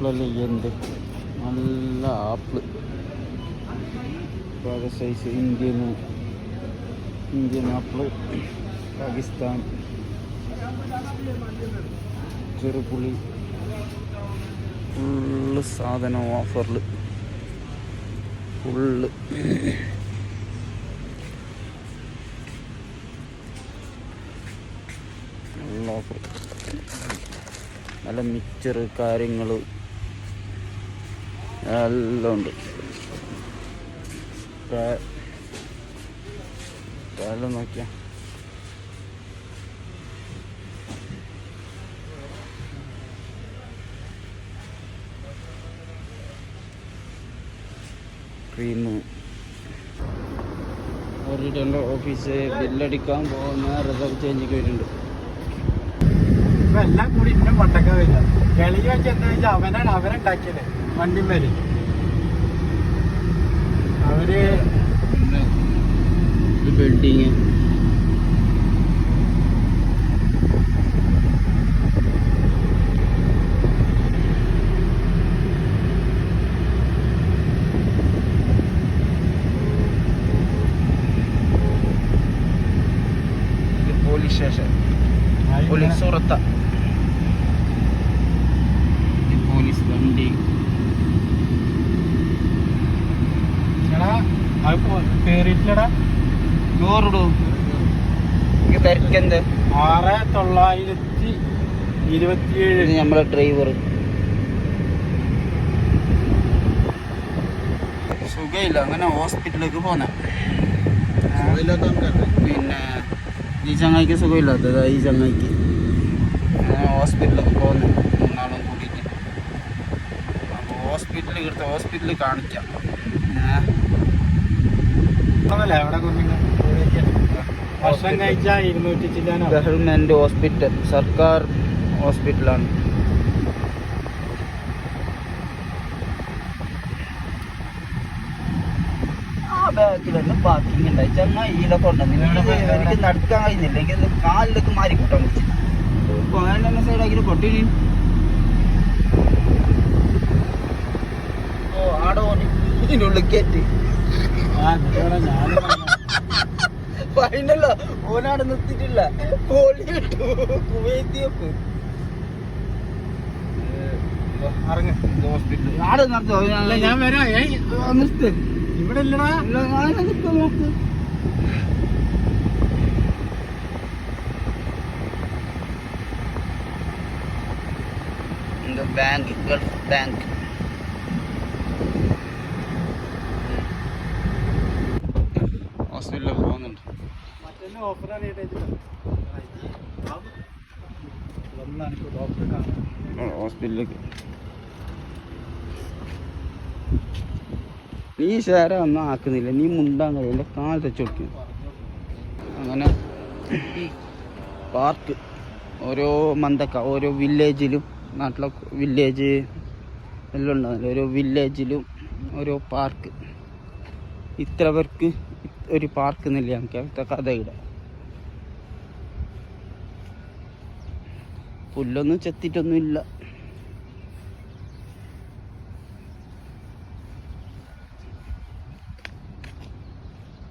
ആപ്പിളല്ലേ എന്ത് നല്ല apple. പാക size Indian Indian apple. Pakistan. ചെറുപുളി full സാധനം ഓഫറിൽ ഫുള്ള്. ഓഫർ നല്ല മിക്സർ കാര്യങ്ങൾ എല്ലാം ഉണ്ട് എല്ലാം നോക്കിയാ. ക്രീം ഓഫീസ് ബില്ലടിക്കാൻ പോകുന്ന റിസർവ് ചേഞ്ച് വരുന്നുണ്ട്. ഇപ്പൊ എല്ലാം കൂടി ഇന്നും പണ്ടൊക്കെ വരില്ല കളി വെച്ചാൽ അവനാണ് അവനുണ്ടാക്കിയത്. വണ്ടിമേൽ. അവർ ബിൽഡിങ് പോലീസ് സ്റ്റേഷൻ പോലീസ് സുഹൃത്ത പോലീസ് വണ്ടി. കേറിയിട്ടില്ലടാ. ചോറിടൂ. തിരക്കെന്ത് ആറ് തൊള്ളായിരത്തി ഇരുപത്തിയേഴ്. നമ്മളെ ഡ്രൈവർ സുഖമില്ല അങ്ങനെ ഹോസ്പിറ്റലിലേക്ക് പോന്നെ. പിന്നെ ഈ ചങ്ങായിക്ക് സുഖമില്ലാത്തത്. ഈ ചങ്ങായിക്ക്. ഹോസ്പിറ്റലിലേക്ക് പോന്നു. മൂന്നാളും കൂട്ടിയിട്ട് അപ്പോൾ ഹോസ്പിറ്റലിൽ എടുത്ത് ഹോസ്പിറ്റലിൽ കാണിക്കാം. ഗവൺമെന്റ് ഹോസ്പിറ്റൽ സർക്കാർ ഹോസ്പിറ്റലാണ് തന്നെ പാർക്കിംഗ് ഉണ്ടായി ചങ്ങായി ഇതിലെ കൊണ്ടുവന്നു എനിക്ക് നടക്കാൻ കഴിയുന്നില്ല. എനിക്ക് കാലിലേക്ക് മാറി കൂട്ടാൻ പറ്റി. അപ്പോൾ സൈഡാക്കി കൊട്ടിനി ഓ ആടോ ഇതിനുള്ളിൽ കയറ്റി ഫൈനല്ലോ ഓനാട് നിർത്തിട്ടില്ല കുവൈത്തിയൊക്കെ. ഞാൻ വരാം. ബാങ്ക് ഗൾഫ് ബാങ്ക് നീ ശേര ഒന്നും ആക്കുന്നില്ല. നീ മുണ്ടാൻ കഴിയില്ല. കാൽ തെച്ച് കൊടുക്കുന്നു അങ്ങനെ പാർക്ക് ഓരോ മന്തക്ക ഓരോ വില്ലേജിലും നാട്ടിലെ വില്ലേജ് എല്ലാം ഉണ്ടാകുന്നില്ല ഓരോ വില്ലേജിലും ഓരോ പാർക്ക് ഇത്ര പേർക്ക് ഒരു പാർക്ക് എന്നില്ല നമുക്ക് അവിടുത്തെ കഥയുടെ? പുല്ലൊന്നും ചെത്തിട്ടൊന്നുമില്ല.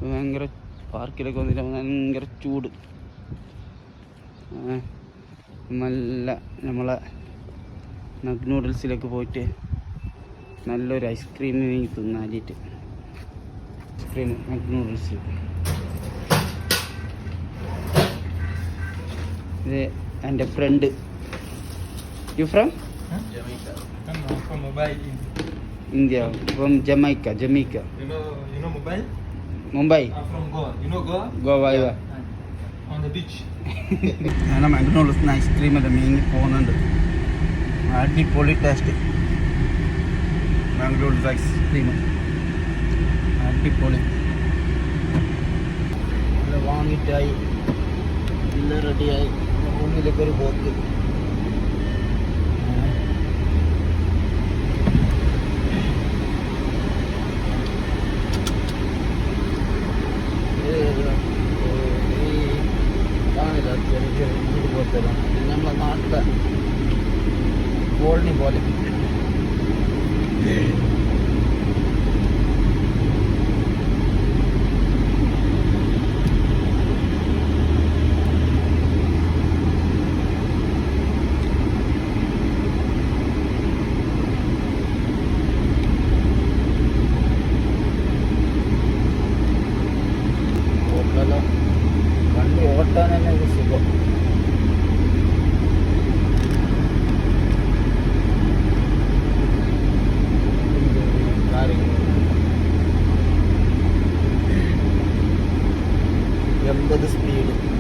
ഭയങ്കര പാർക്കിലൊക്കെ വന്നിട്ട് ഭയങ്കര ചൂട്. നല്ല നമ്മളെ നഗ് നൂഡിൽസിലൊക്കെ പോയിട്ട് നല്ലൊരു ഐസ്ക്രീം തിന്നാലിട്ട് നഗ് നൂഡിൽസ് ഇത് എന്റെ friend you from. India from Jamaica Jamaica You know, you know mobile? Mumbai from Goa. You know Goa? Goa ഇവ On the beach. അങ്ങനെ മംഗളൂർന്ന് ഐസ്ക്രീം എല്ലാം മീങ്ങി പോകുന്നുണ്ട് അടിപൊളി ടേസ്റ്റ് മാംഗ്ലൂർ ഐസ്ക്രീം അടിപൊളി വാങ്ങിയിട്ടായി എല്ലാം റെഡിയായി. റൂമിലേക്ക് ഒരു പോക്ക്. നമ്മളെ നാട്ടിലെ കോളനി പോലെ. തന്നെ ഒരു സ്പീഡ്.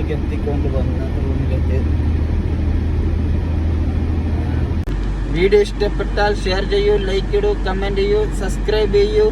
വീട്ടിലേക്ക് എത്തിക്കൊണ്ട് വന്ന് റൂമിലേക്ക് വീഡിയോ ഇഷ്ടപ്പെട്ടാൽ ഷെയർ ചെയ്യൂ ലൈക്ക് ഇടൂ കമന്റ് ചെയ്യൂ സബ്സ്ക്രൈബ് ചെയ്യൂ